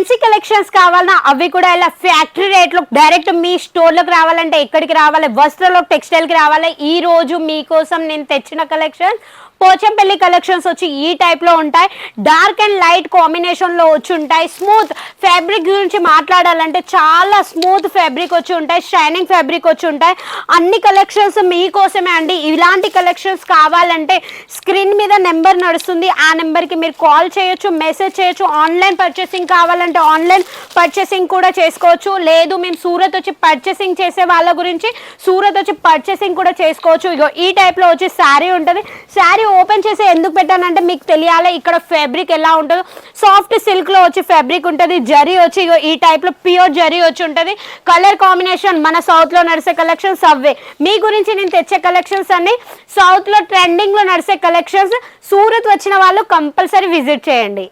Fancy collections కావాలన్నా అవి కూడా ఇలా ఫ్యాక్టరీ రేట్లో డైరెక్ట్ మీ స్టోర్లోకి రావాలంటే ఎక్కడికి రావాలి? వస్త్రలో టెక్స్టైల్కి రావాలి? ఈ రోజు మీకోసం నేను తెచ్చిన కలెక్షన్ పోచంపల్లి కలెక్షన్స్ వచ్చి ఈ టైప్లో ఉంటాయి. డార్క్ అండ్ లైట్ కాంబినేషన్లో వచ్చి ఉంటాయి. స్మూత్ ఫ్యాబ్రిక్ గురించి మాట్లాడాలంటే చాలా స్మూత్ ఫ్యాబ్రిక్ వచ్చి ఉంటాయి. షైనింగ్ ఫ్యాబ్రిక్ వచ్చి ఉంటాయి. అన్ని కలెక్షన్స్ మీకోసమే అండి. ఇలాంటి కలెక్షన్స్ కావాలంటే స్క్రీన్ మీద నెంబర్ నడుస్తుంది. ఆ నెంబర్కి మీరు కాల్ చేయొచ్చు మెసేజ్ చేయొచ్చు. ఆన్లైన్ పర్చేసింగ్ కావాలంటే ఆన్లైన్ పర్చేసింగ్ కూడా చేసుకోవచ్చు. లేదు మేము సూరత్ వచ్చి పర్చేసింగ్ చేసే వాళ్ళ గురించి సూరత్ వచ్చి పర్చేసింగ్ కూడా చేసుకోవచ్చు. ఇగో ఈ టైప్లో వచ్చి శారీ ఉంటుంది. శారీ ఓపెన్ చేసి ఎందుకు పెట్టానంటే మీకు తెలియాలి ఇక్కడ ఫ్యాబ్రిక్ ఎలా ఉంటుందో. సాఫ్ట్ సిల్క్లో వచ్చి ఫ్యాబ్రిక్ ఉంటుంది జరీ వచ్చి ఇగో ఈ టైప్లో ప్యూర్ జరీ వచ్చి ఉంటుంది. కలర్ కాంబినేషన్ మన సౌత్లో నడిచే కలెక్షన్స్ అవే మీ గురించి నేను తెచ్చే కలెక్షన్స్ అన్ని సౌత్లో ట్రెండింగ్లో నడిచే కలెక్షన్స్. సూరత్ వచ్చిన వాళ్ళు కంపల్సరీ విజిట్ చేయండి.